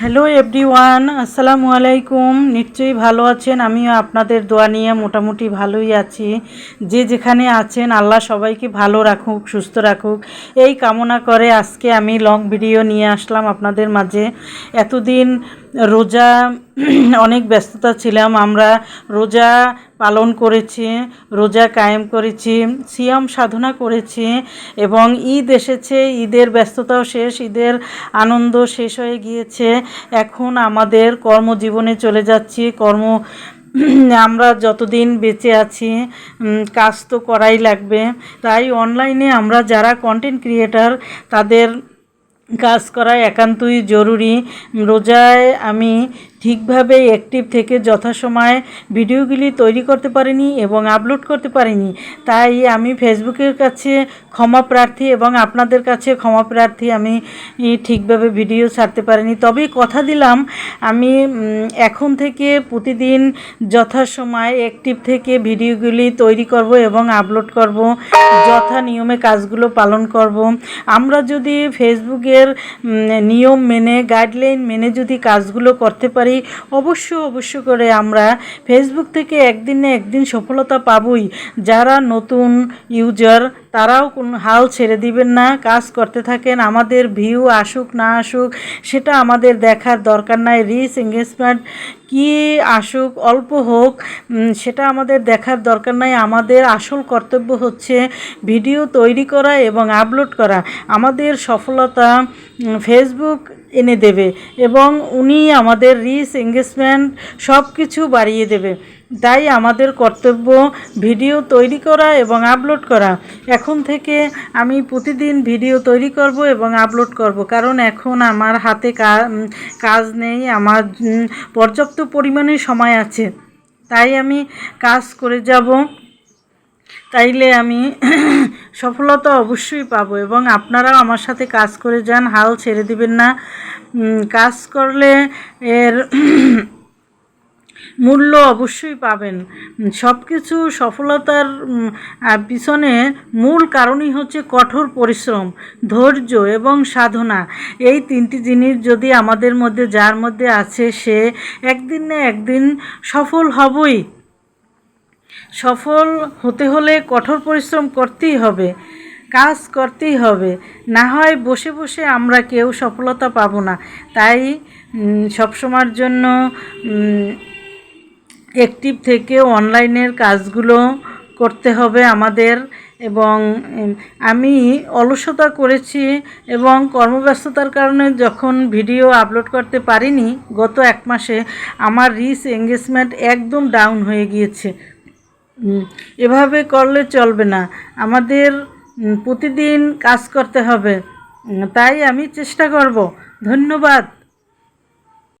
Hello everyone আসসালামু আলাইকুম নিশ্চয়ই ভালো আছেন। আমিও আপনাদের দোয়া নিয়ে মোটামুটি ভালোই আছি। যে যেখানে আছেন, আল্লাহ সবাইকে ভালো রাখুক, সুস্থ রাখুক। এই কামনা করে আজকে আমি লং ভিডিও নিয়ে আসলাম আপনাদের মাঝে। এতদিন রোজা, অনেক ব্যস্ততা ছিলাম, আমরা রোজা পালন করেছি, রোজা কায়েম করেছি, সিয়াম সাধনা করেছি এবং ঈদ এসেছে, ঈদের ব্যস্ততাও শেষ, ঈদের আনন্দ শেষ হয়ে গিয়েছে। এখন আমাদের কর্মজীবনে চলে যাচ্ছি, কর্ম, আমরা যতদিন বেঁচে আছি কাজ তো করাই লাগবে। তাই অনলাইনে আমরা যারা কন্টেন্ট ক্রিয়েটার তাদের কাজ করা একান্তই জরুরি। রোজায় আমি ঠিকভাবে অ্যাক্টিভ থেকে যথাসময়ে ভিডিওগুলি তৈরি করতে পারিনি এবং আপলোড করতে পারিনি। তাই আমি ফেসবুকের কাছে ক্ষমা প্রার্থী এবং আপনাদের কাছে ক্ষমা প্রার্থী আমি ঠিকভাবে ভিডিও ছাড়তে পারিনি। তবে কথা দিলাম, আমি এখন থেকে প্রতিদিন যথাসময়ে অ্যাক্টিভ থেকে ভিডিওগুলি তৈরি করব এবং আপলোড করব, যথা নিয়মে কাজগুলো পালন করব। আমরা যদি ফেসবুকের নিয়ম মেনে গাইডলাইন মেনে যদি কাজগুলো করতে পারি অবশ্য অবশ্য করে আমরা ফেসবুক থেকে একদিন না একদিন সফলতা পাবই। যারা নতুন ইউজার তারাও কোন হাল ছেড়ে দিবেন না, কাজ করতে থাকেন, আমাদের ভিউ আসুক, না আসুক, সেটা আমাদের দেখার দরকার নাই রিচ এঙ্গেজমেন্ট কি আসুক, অল্প হোক সেটা আমাদের দেখার দরকার নাই, আমাদের আসল কর্তব্য হচ্ছে ভিডিও তৈরি করা এবং আপলোড করা, আমাদের সফলতা ফেসবুক এনে দেবে এবং উনি আমাদের রিচ এঙ্গেজমেন্ট সব কিছু বাড়িয়ে দেবে। তাই আমাদের কর্তব্য ভিডিও তৈরি করা এবং আপলোড করা। এখন থেকে আমি প্রতিদিন ভিডিও তৈরি করব এবং আপলোড করব, কারণ এখন আমার হাতে কাজ নেই, আমার পর্যাপ্ত পরিমাণে সময় আছে। তাই আমি কাজ করে যাব। তাইলে আমি সফলতা অবশ্যই পাবো এবং আপনারাও আমার সাথে কাজ করে যান, হাল ছেড়ে দিবেন না। কাজ করলে এর মূল্য অবশ্যই পাবেন। সব কিছু সফলতার পিছনে মূল কারণই হচ্ছে কঠোর পরিশ্রম, ধৈর্য এবং সাধনা। এই তিনটি জিনিস যদি আমাদের মধ্যে, যার মধ্যে আছে সে একদিন না একদিন সফল হবই। সফল হতে হলে কঠোর পরিশ্রম করতেই হবে, কাজ করতেই হবে। না হয় বসে বসে আমরা কেউ সফলতা পাবো না। তাই সবসময়ের জন্য অ্যাক্টিভ থেকে অনলাইনের কাজগুলো করতে হবে আমাদের এবং আমি অলসতা করেছি এবং কর্মব্যস্ততার কারণে যখন ভিডিও আপলোড করতে পারিনি, গত এক মাসে আমার রিচ এঙ্গেজমেন্ট একদম ডাউন হয়ে গিয়েছে। এভাবে করলে চলবে না। আমাদের প্রতিদিন কাজ করতে হবে। তাই আমি চেষ্টা করব। ধন্যবাদ।